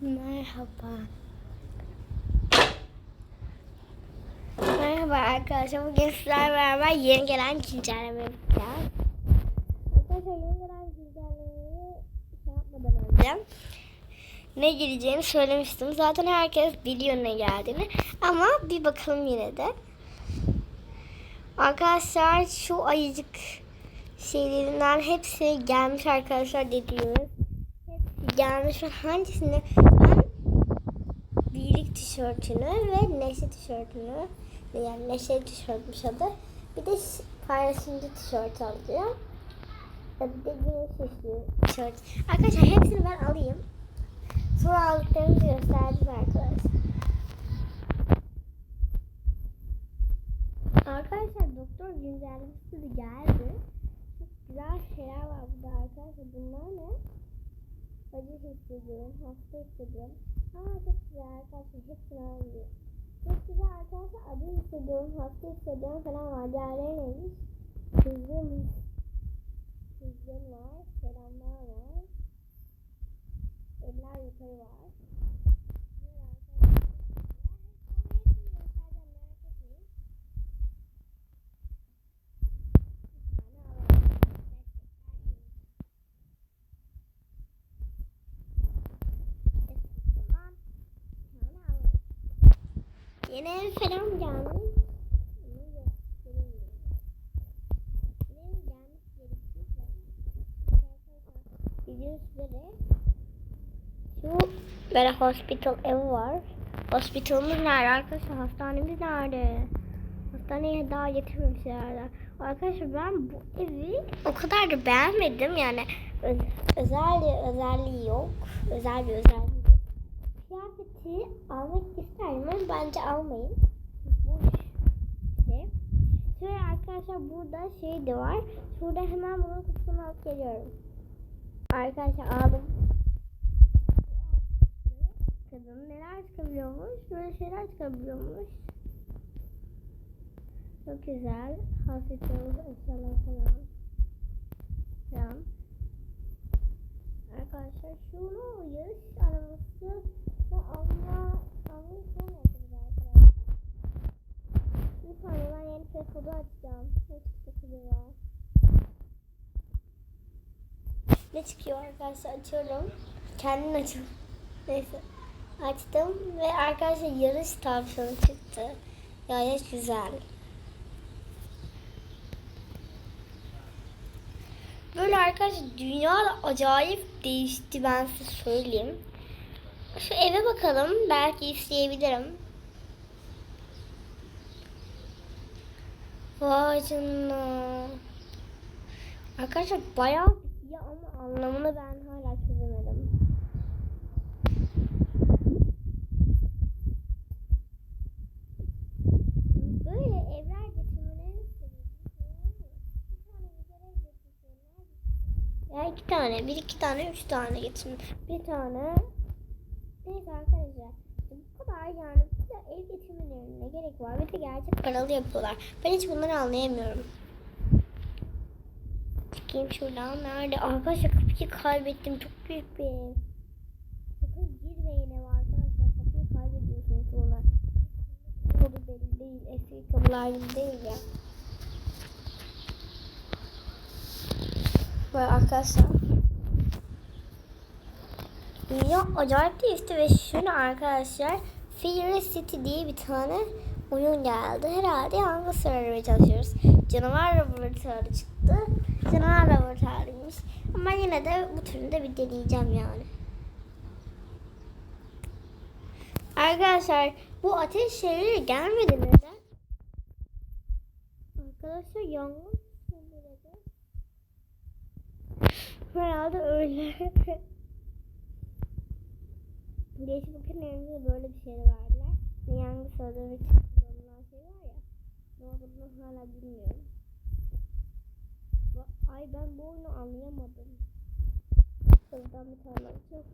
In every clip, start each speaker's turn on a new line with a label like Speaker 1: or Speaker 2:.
Speaker 1: Merhaba. Merhaba arkadaşlar. Bugün sizlerle beraber yeni gelen güncelleme yapacağız. Arkadaşlar yeni gelen güncellemeyi şey yapmadan önce ne gireceğini söylemiştim. Zaten herkes biliyor ne geldiğini. Ama bir bakalım yine de. Arkadaşlar şu ayıcık şeylerinden hepsi gelmiş arkadaşlar dediğimiz. Hepsi gelmiş hangisini tişörtünü ve neşe tişörtünü yani neşe tişörtmüş adı. Bir de paylaşımcı tişört alacağım. Bir de güneş tişört. Arkadaşlar hepsini ben alayım. Sonra aldıklarımızı göstereceğiz arkadaşlar. Arkadaşlar doktor güncellemesi de geldi. Çok güzel şeyler var burada arkadaşlar. Bunlar ne? Acı hissediyorum, hasta hissediyorum. Aa çok güzel arkadaşlar. Hepsini alıyor. Çok güzel arkadaşlar. Acı hissediyorum, hasta hissediyorum falan var. Diğerleri neymiş? Kızım. Kızım var. Selamlar var. Eller yukarı var. Diğer arkadaşlar- Ben hepsini göstereceğim, merak etmeyin. Yeni ev falan gelmiş. Şu böyle hospital evi var. Hospitalımız nerede arkadaşlar? Hastanemiz nerede? Hastaneye daha getirmemişler. Arkadaşlar ben bu evi o kadar da beğenmedim. Yani öz, özel özelliği yok. Özel bir özelliği yok. Kıyafeti almak isterim ama bence almayın. Boş şey. Şöyle arkadaşlar burada şey de var. Şurada hemen bunun kutusunu alıp geliyorum. Arkadaşlar aldım. Kadın neler çıkabiliyormuş? Böyle şeyler çıkabiliyormuş. Çok güzel. Hasretimiz eşyalar falan. Falan. Arkadaşlar şunu yarış arabası alma almayı arkadaşlar. Bir saniye ben yeni pet kodu açacağım. Ne acaba? Ne çıkıyor arkadaşlar açıyorum. Kendin açın. Neyse. Açtım ve arkadaşlar yarış tavşanı çıktı. Gayet güzel. Böyle arkadaşlar dünya acayip değişti ben size söyleyeyim. Şu eve bakalım. Belki isteyebilirim. Vay canına. Arkadaşlar bayağı ya ama anlamını ben hala çözemedim. Böyle evler getirmelerini. Ya iki tane, bir iki tane, üç tane getirin. Bir tane. Neyse arkadaşlar. Bu kadar yani bir de ev getirmelerine gerek var. Bir de gerçek paralı yapıyorlar. Ben hiç bunları anlayamıyorum. Çıkayım şuradan. Nerede? Arkadaşlar kapıyı kaybettim. Çok büyük bir ev. Sakın girmeyin eve arkadaşlar. Kapıyı kaybediyorsunuz sonra. Kapı belli değil. Eski kapılar gibi değil ya. Böyle arkadaşlar. Dünya acayip değişti ve şunu arkadaşlar Fear City diye bir tane oyun geldi. Herhalde yalnız sıralamaya çalışıyoruz. Canavar laboratuvarı çıktı. Canavar laboratuvarıymış. Ama yine de bu türünü de bir deneyeceğim yani. Arkadaşlar bu ateş şeyleri gelmedi neden? Arkadaşlar yangın. Herhalde öyle. Değişik makinelerinde böyle bir şey verdiler. Söndürme için kullanılan şey var ya. Ne olduğunu hala bilmiyorum. Ay ben bu oyunu anlayamadım. Buradan bir tane açayım.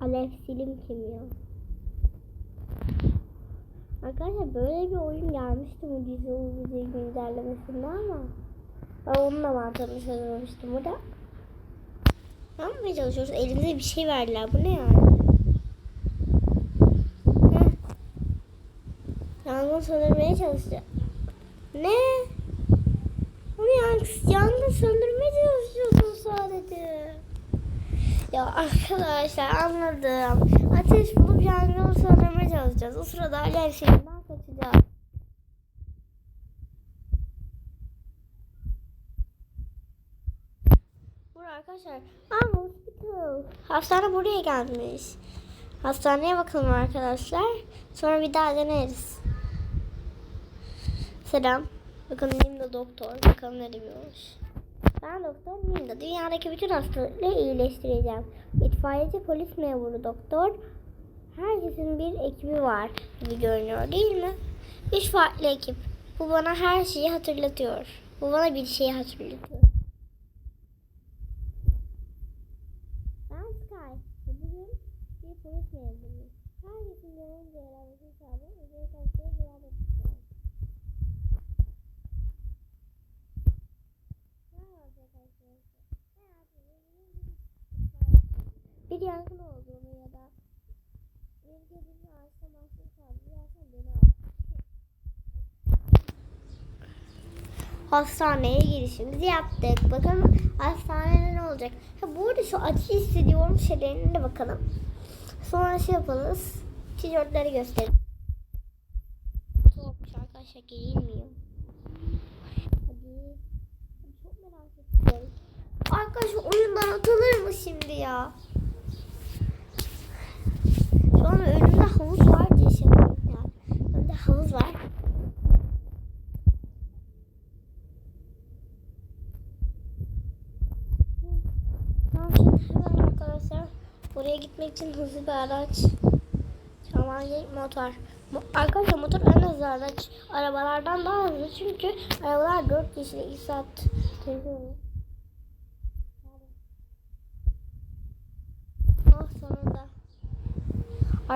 Speaker 1: Alev silim kimya. Arkadaşlar böyle bir oyun gelmişti bu dizi dizi güncellemesinde ama Ben onunla mantığını çözmemiştim burada. Ne yapmaya çalışıyoruz? Elimize bir şey verdiler. Bu ne yani? Heh. Yangın söndürmeye çalışacağız. Ne? Onu yani yangın söndürmeye çalışıyorsun sadece. Ya arkadaşlar anladım. Ateş bulup yangını söndürmeye çalışacağız. O sırada alev şeyinden kaçacağız. Buraya arkadaşlar. Aa hospital. Hastane buraya gelmiş. Hastaneye bakalım arkadaşlar. Sonra bir daha deneriz. Selam. Bakın Nimda doktor. Bakalım ne diyormuş. Ben doktor Nimda. Dünyadaki bütün hastalıkları iyileştireceğim. İtfaiyeci polis memuru doktor. Herkesin bir ekibi var gibi görünüyor değil mi? Üç farklı ekip. Bu bana her şeyi hatırlatıyor. Bu bana bir şeyi hatırlatıyor. Ben Sky. ve Bugün bir polis memuruyum. Herkesin görünce öğrenmesi sağlayıp özel tavsiye güvenlik istiyorum. Merhaba arkadaşlar. Hayatımda bir yangın olduğunu ya da bir gözünü ağaçta mahsur kaldı. Yersen beni al. Hastaneye girişimizi yaptık. Bakalım hastanede ne olacak? Ha, bu arada şu acı hissediyorum şeylerine de bakalım. Sonra şey yapalız. Tişörtleri gösterin. Soğukmuş arkadaşlar giyinmiyor. Hadi. Çok merak ettim. Arkadaşlar oyundan atılır mı şimdi ya? An önümde havuz var diye şey yapıyorum yani. Önümde havuz var. Hemen arkadaşlar oraya gitmek için hızlı bir araç çalman motor. Mo- Arkadaşlar motor en hızlı araç. Arabalardan daha hızlı çünkü arabalar 4 kişilik 2 saat sürüyor.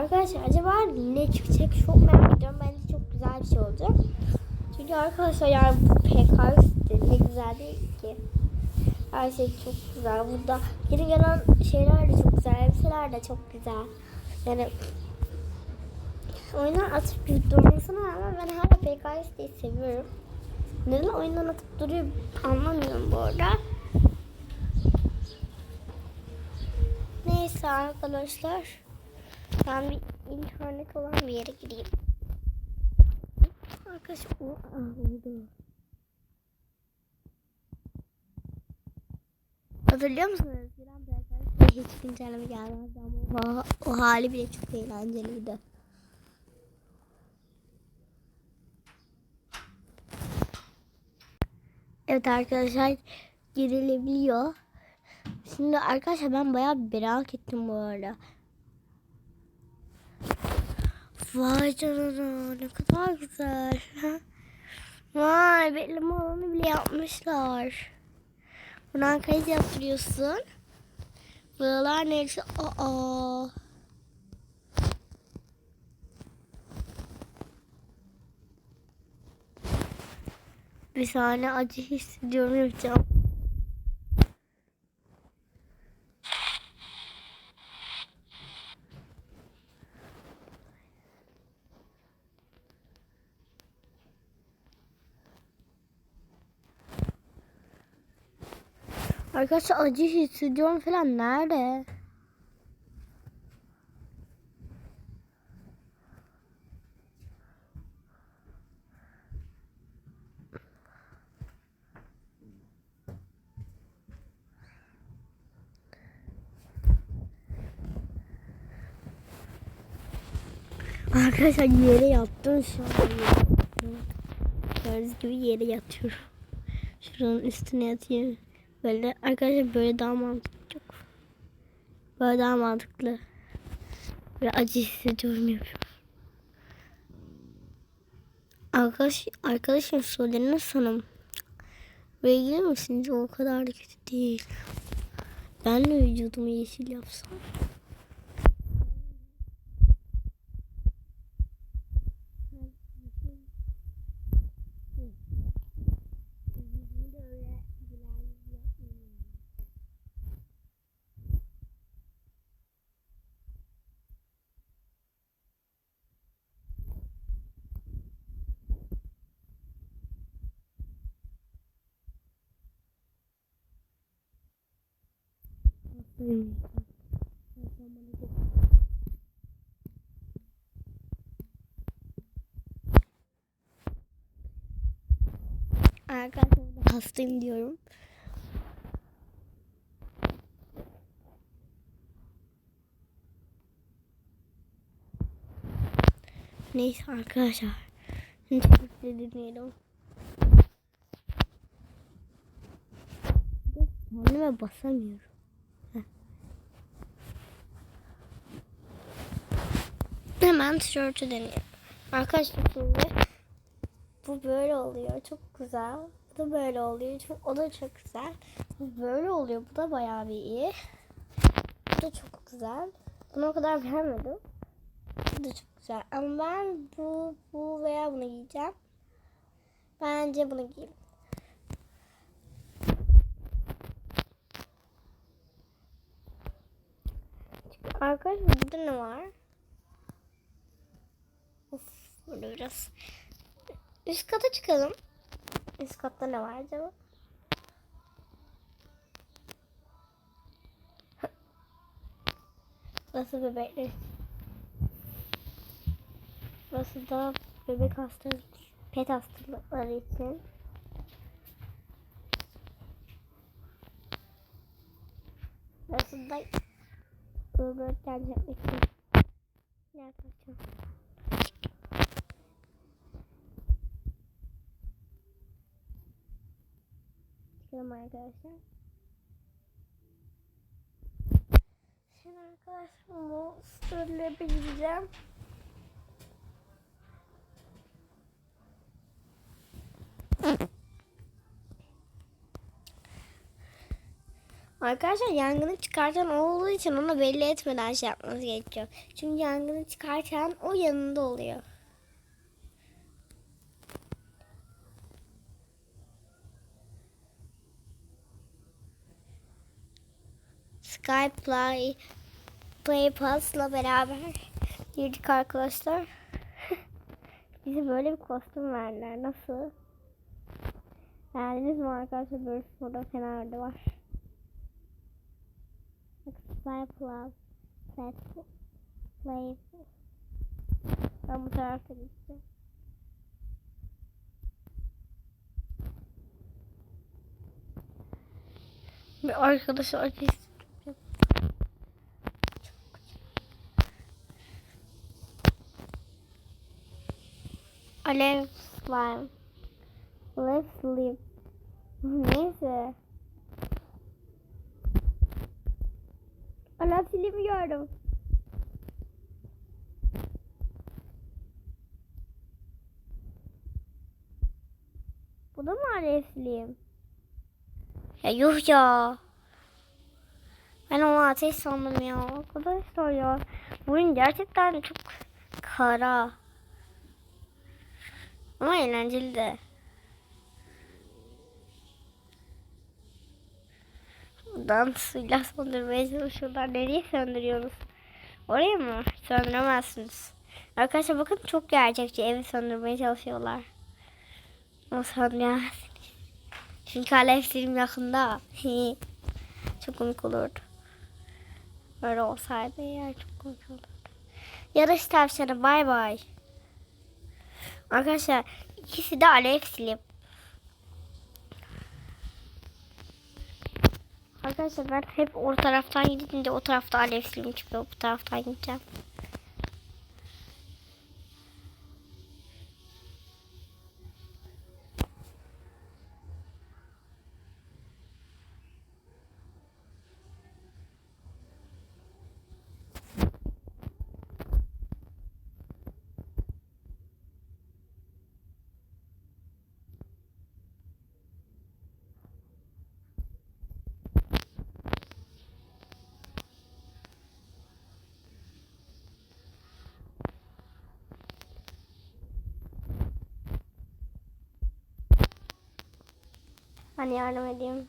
Speaker 1: Arkadaşlar acaba ne çıkacak çok merak ediyorum. Bence çok güzel bir şey olacak. Çünkü arkadaşlar yani bu PKS ne güzel değil ki. Her şey çok güzel. Burada yeni gelen şeyler de çok güzel. Elbiseler de çok güzel. Yani oyundan atıp durmasına rağmen ben hala PKS'yi seviyorum. Neden oyundan atıp duruyor anlamıyorum bu arada. Neyse arkadaşlar. Ben bir internet olan bir yere gideyim. Arkadaşlar o ağladı. Hatırlıyor musunuz? Eskiden PKS'de hiç güncelleme gelmezdi ama o, o hali bile çok eğlenceliydi. Evet arkadaşlar girilebiliyor. Şimdi arkadaşlar ben bayağı merak ettim bu arada. Vay canına ne kadar güzel. Vay bekleme alanı bile yapmışlar. Buradan kayıt yaptırıyorsun. Buralar neresi? Aa. Bir saniye acı hissediyorum yapacağım. Arkadaşlar acı hissediyorum falan nerede? Arkadaşlar yere yattım şu an. Gördüğünüz gibi yere yatıyorum. Şuranın üstüne yatıyorum. Böyle arkadaşlar böyle daha mantıklı. Yok. Böyle daha mantıklı. Böyle acı hissediyorum yapıyorum. Arkadaş, arkadaşım sorularını sanım. Ve ilgili misiniz? O kadar da kötü değil. Ben de vücudumu yeşil yapsam. Arkadaşlar hastayım diyorum. Neyse arkadaşlar. Şimdi dinleyelim. Kendime basamıyorum. Hemen tişörtü deneyelim. Arkadaşlar şimdi bu böyle oluyor. Çok güzel. Bu da böyle oluyor. Çok, o da çok güzel. Bu böyle oluyor. Bu da bayağı bir iyi. Bu da çok güzel. Bunu o kadar beğenmedim. Bu da çok güzel. Ama ben bu, bu veya bunu giyeceğim. Bence bunu giyeyim. Arkadaşlar burada ne var? Burada biraz. Üst kata çıkalım. Üst katta ne var acaba? Burası bebekler. Burası da bebek hastalık, pet hastalıkları için. Burası da öbürken yapmak için. Yaklaşım. Çıkalım arkadaşlar. Şimdi arkadaşlar monsterle bir gideceğim. Arkadaşlar yangını çıkartan olduğu için onu belli etmeden şey yapmanız gerekiyor. Çünkü yangını çıkartan o yanında oluyor. Skype Play, Play Pass'la beraber girdik arkadaşlar. Bize böyle bir kostüm verdiler. Nasıl? Beğendiniz mi arkadaşlar? Böyle burada kenarda var. Skype Plus, Set, Play. Ben bu tarafta gideceğim. Bir arkadaşlar biz Alev slime. Alev slip. Neyse. Alev slip'i gördüm. Bu da mı alev slip? Ya yuh ya. Ben onu ateş sandım ya. Arkadaşlar ya. Bugün gerçekten çok kara. Ama eğlenceli de. Buradan silah söndürmeye çalışıyorlar. Nereye söndürüyorsunuz? Oraya mı? Söndüremezsiniz. Arkadaşlar bakın çok gerçekçi evi söndürmeye çalışıyorlar. Ama söndüremezsiniz. Çünkü alev film yakında. çok komik olurdu. Böyle olsaydı eğer çok komik olurdu. Yarış tavşanı bay bay. Arkadaşlar ikisi de alev silip. Arkadaşlar ben hep o taraftan gidince o tarafta alev silim çıkıyor. Bu taraftan gideceğim. Hani yardım edeyim.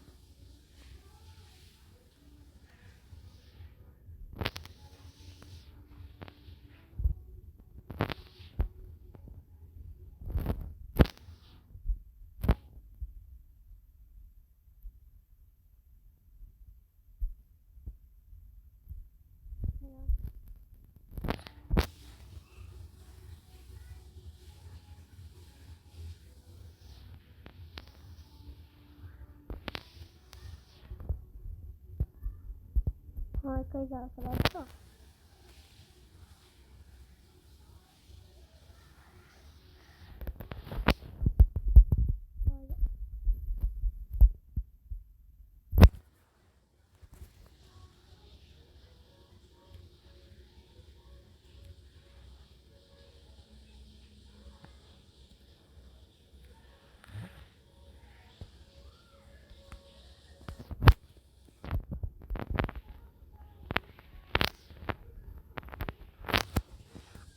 Speaker 1: Harikayız arkadaşlar. Böyle.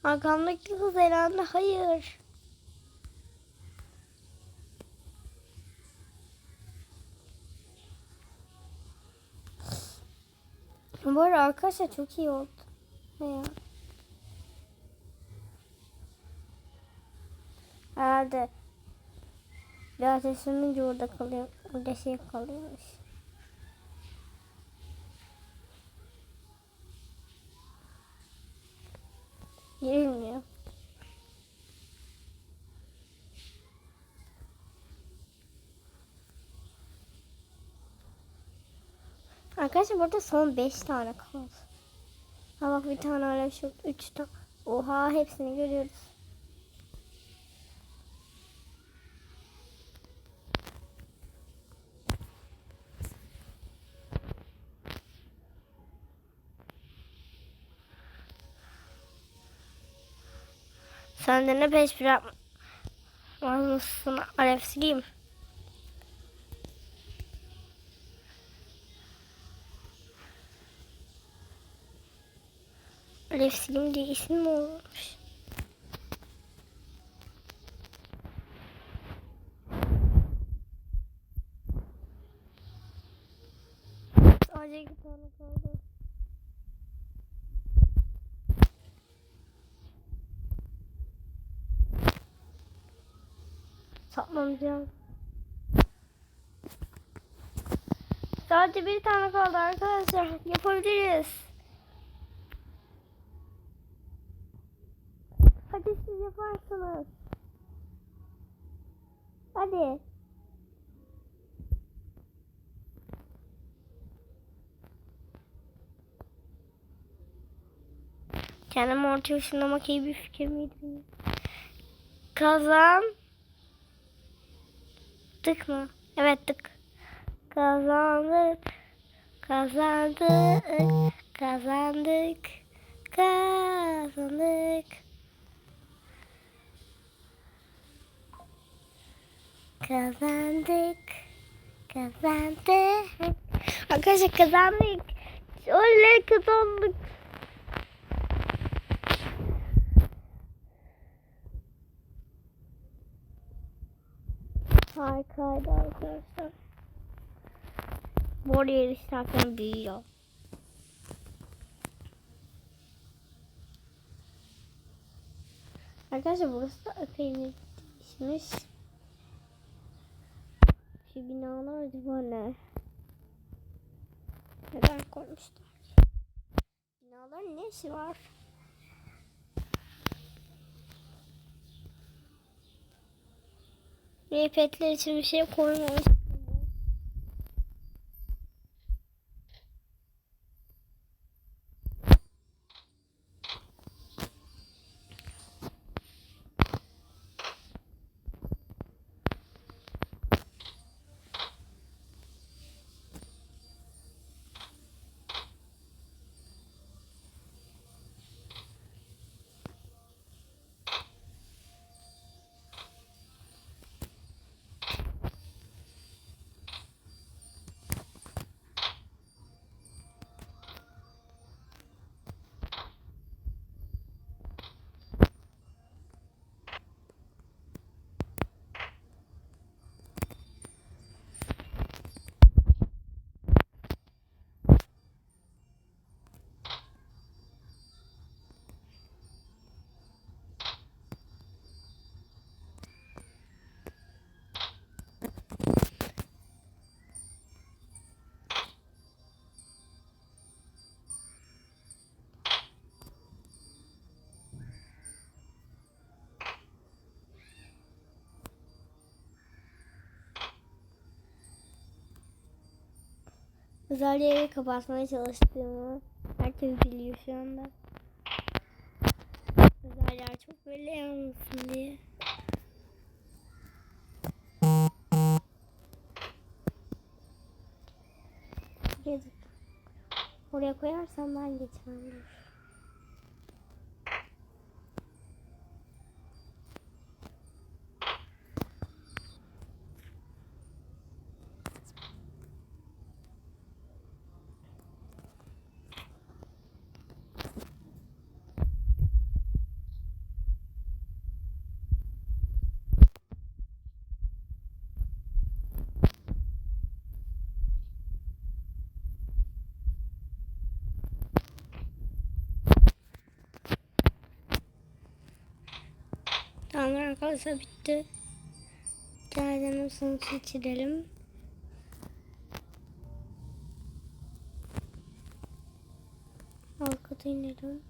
Speaker 1: Arkamdaki kız elendi. Hayır. Bu arada arkadaşlar çok iyi oldu. Ne ya? Herhalde biraz ısınınca orada kalıyor. Orada şey kalıyormuş. Girilmiyor. Arkadaşlar burada son 5 tane kaldı. Ha bak bir tane hala şu 3 tane. Oha hepsini görüyoruz. Sen de ne peş Alev sileyim. Alev sileyim diye isim mi olmuş? Sadece iki tane kaldı. Saklanacağım. Sadece bir tane kaldı arkadaşlar. Yapabiliriz. Hadi siz yaparsınız. Hadi. Kendimi ortaya ışınlamak iyi bir fikir miydi? Kazan. Tık mı? Evet tık. Kazandık. Kazandık. Kazandık. Kazandık. Kazandık. Kazandık. Arkadaşlar kazandık. Oley kazandık. Harikaydı arkadaşlar. Bu arada yarışlarken büyüyor. Arkadaşlar burası da epey değişmiş. Şu binalar ne? Neden koymuşlar? Binaların ne işi var? Repetler için bir şey koymamış. Yeri kapatmaya çalıştığımı herkes biliyor şu anda. Yer çok belli olmasın diye. Oraya koyarsam ben geçmem. Dur. Tamam arkadaşlar bitti. Geldiğinde sonuç geçirelim. Arkada inelim.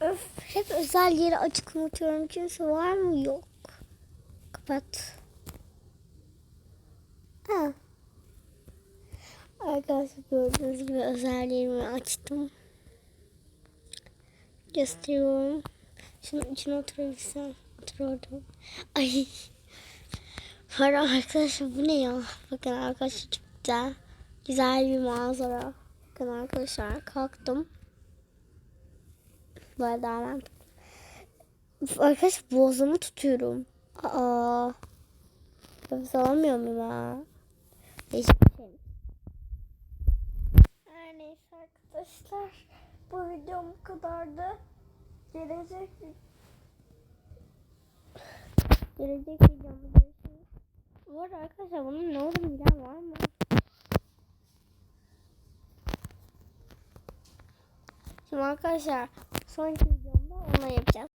Speaker 1: Öf, hep özel yeri açık unutuyorum. Kimse var mı? Yok. Kapat. Ha. Arkadaşlar gördüğünüz gibi özel yerimi açtım. Gösteriyorum. Şunun içine oturabilsem. Otururdum. Ay. Para arkadaşlar bu ne ya? Bakın arkadaşlar çok güzel. Güzel bir manzara. Bakın arkadaşlar kalktım. Böyle hemen. Arkadaşlar boğazımı tutuyorum. Aa. Nefes alamıyor muyum ha? Değişik bir şey. Neyse arkadaşlar. Bu videom bu kadardı. Gelecek Gelecek videomda görüşürüz. Bu arada arkadaşlar bunun ne olduğunu bilen var mı? Şimdi arkadaşlar sonraki videomda onu yapacağız.